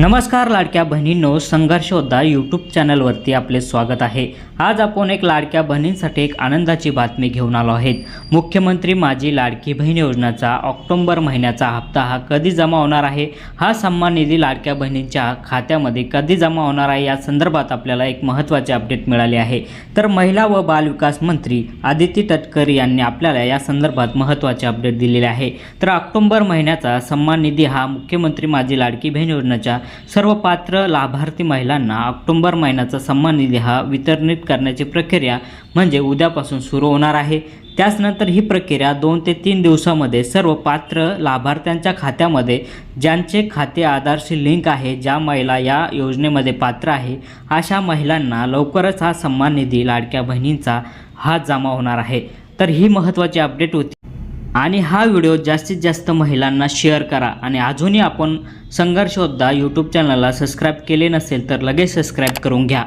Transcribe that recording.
नमस्कार लाडक्या बहिणींनो संघर्षोद्धा यूट्यूब चॅनलवरती आपले स्वागत आहे. आज आपण एक लाडक्या बहिणींसाठी एक आनंदाची बातमी घेऊन आलो आहेत. मुख्यमंत्री माझी लाडकी बहीण योजनेचा ऑक्टोंबर महिन्याचा हप्ता हा कधी जमा होणार आहे? हा सन्मान निधी लाडक्या बहिणींच्या खात्यामध्ये कधी जमा होणार आहे? या संदर्भात आपल्याला एक महत्त्वाचे अपडेट मिळाले आहे. तर महिला व बालविकास मंत्री आदिती तटकरे यांनी आपल्याला या संदर्भात महत्त्वाचे अपडेट दिलेले आहे. तर ऑक्टोंबर महिन्याचा सन्मान निधी हा मुख्यमंत्री माझी लाडकी बहीण योजनेच्या सर्व पात्र लाभार्थी महिलांना ऑक्टोंबर महिन्याचा सन्मान निधी हा वितरणित करण्याची प्रक्रिया म्हणजे उद्यापासून सुरू होणार आहे. त्याचनंतर ही प्रक्रिया दोन ते तीन दिवसामध्ये सर्व पात्र लाभार्थ्यांच्या खात्यामध्ये ज्यांचे खाते आधारशी लिंक आहे ज्या महिला या योजनेमध्ये पात्र आहे अशा महिलांना लवकरच हा सन्मान निधी लाडक्या बहिणींचा हा जमा होणार आहे. तर ही महत्त्वाची अपडेट होती. आणि हा व्हिडिओ जास्तीत जास्त महिलांना शेअर करा. आणि अजूनही आपण संघर्षोद्धा यूट्यूब चॅनलला सबस्क्राईब केले नसेल तर लगेच सबस्क्राईब करून घ्या.